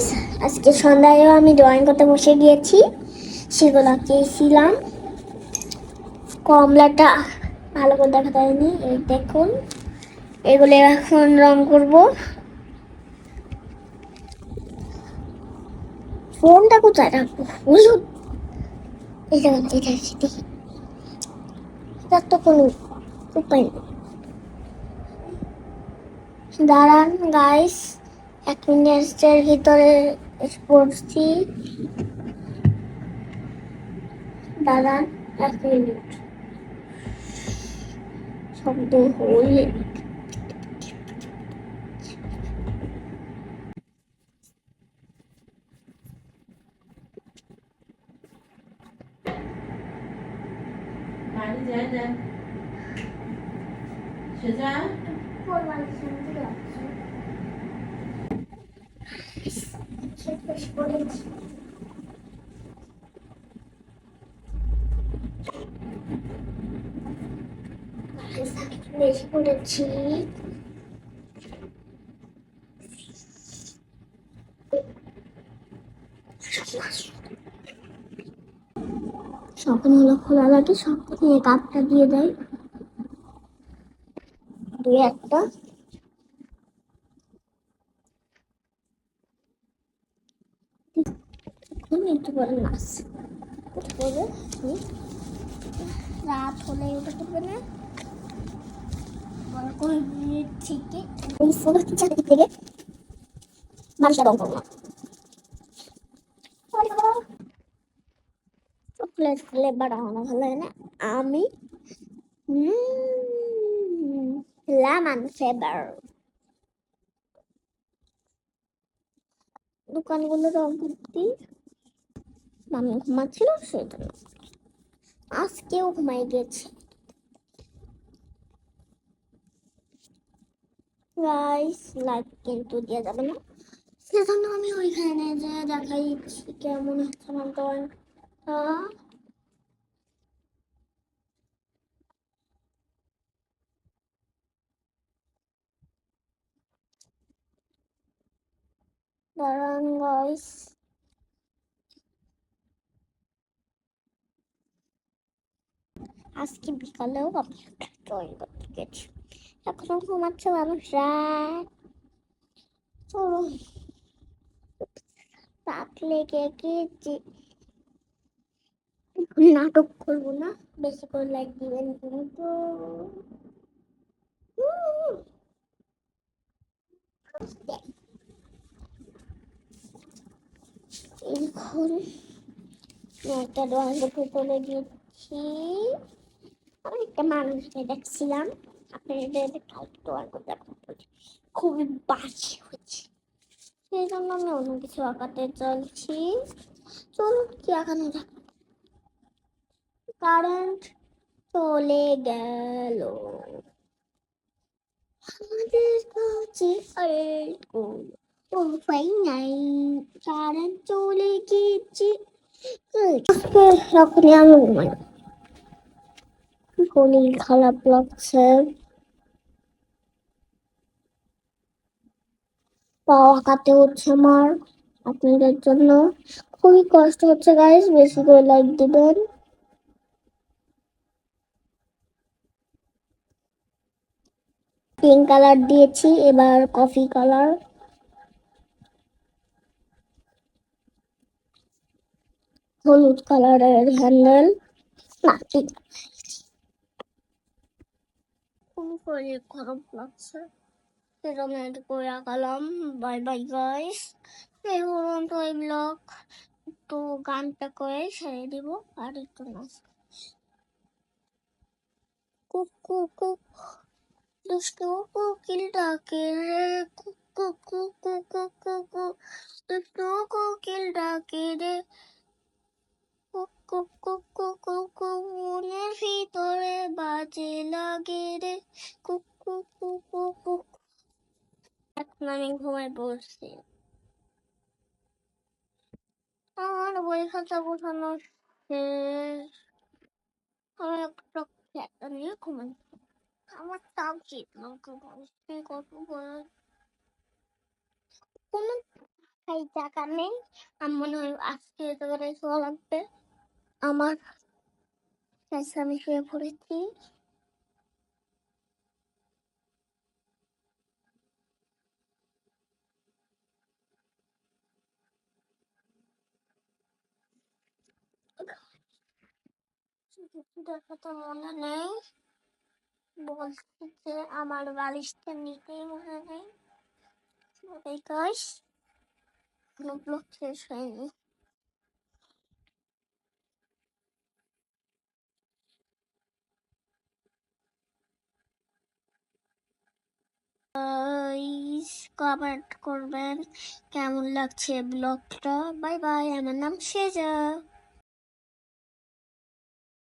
Guys আজকে সন্ধ্যায়ও আমি drawing করতে বসে গিয়েছি। সেগুলো আঁকিয়েছিলাম কমলাটা ভালো করে দেখা যায়নি, এই দেখুন। এগুলো এখন রং করব। ফোনটা কোথায় রাখব? বুঝুন এটা এটা তার তো কোনো উপায় নেই। দাঁড়ান গাইস এক মিনিটের ভিতরে পড়ছি। দাঁড়ান এক মিনিট। শব্দ হলে সেজা। বেশি পড়েছি যখন হলো খোলা লাগে সব নিয়ে কাপটা দিয়ে দেয়। দুই একটা এখন একটু পরে নাচ পড়বে হুম। রাত হলে না? থেকে এই চাকরি থেকে মানুষের রং করব চকলেট ফ্লেভার আমার ভালো লাগে না? আমি লেমন ফ্লেভার দোকানগুলো রং করতে মামি ঘুমাচ্ছিল সেই জন্য আজকেও ঘুমাই গেছে। গাইস লাইক কিন্তু দেওয়া যাবে না। সেজন্য আমি ওইখানে যে দেখাইছি কেমন হচ্ছে আমার ড্রয়িংটা দাঁড়ান গাইস আজকে বিকালেও আমি একটা ড্রয়িং করতে গেছি। এখনও ঘুমাচ্ছে মানুষরা চলো। তাক লেগে এখন নাটক করব না? বেশি করে লাইক দিবেন কিন্তু। এখন একটা ড্রয়িং করতে চলে গেছি একটা মানুষকে দেখছিলাম, আপনাদের কালকে ড্রয়িং করতে এখন বলছি খুবই বাজে হচ্ছে। সেই জন্য আমি অন্য কিছু আঁকাতে চলছি। চলুন, কি আঁকানো যাক কারেন্ট চলে গেল। আমাদের কাছে আর উপায় নাই। কারেন্ট চলে গেছে। যখনই আমি ঘুমাই শরীর খারাপ লাগছে। পাওয়া কাতে হচ্ছে আমার আপনাদের জন্য। খুবই কষ্ট হচ্ছে গাইস বেশি করে লাইক দিবেন। পিঙ্ক কালার দিয়েছি, এবার কফি কালার হলুদ কালারের হ্যান্ডেল না শরীর খারাপ লাগছে এটা করে রাখালাম বাই বাই গাইস এই পর্যন্ত এই ব্লগ একটু গানটা করে ছেড়ে দিব আর একটু নাচ। কুক কুক। দুষ্টু কোকিল ডাকে রে? কুক কুক কুক কুক। কুক কুক দুষ্টু কোকিল ডাকে রে? কুক কুক আমি ঘুমায় পড়ছি আমার বই খাতা বোঝানো শেষ আমি একটা ফ্ল্যাটটা নিয়ে ঘুমাই আমার তাও চিত কত বয়স কোনো তাই টাকা নেই আমার মনে হয় আজকে করে লাগবে আমার আমি শুয়ে পড়েছি দেখা তো মনে নেই বলছি যে আমার বালিশটা নিতেই মনে নেই বিকজ কোনো ব্লক শেষ হয়নি কমেন্ট করবেন। কেমন লাগছে ব্লগটা? বাই বাই, আমার নাম সেজা।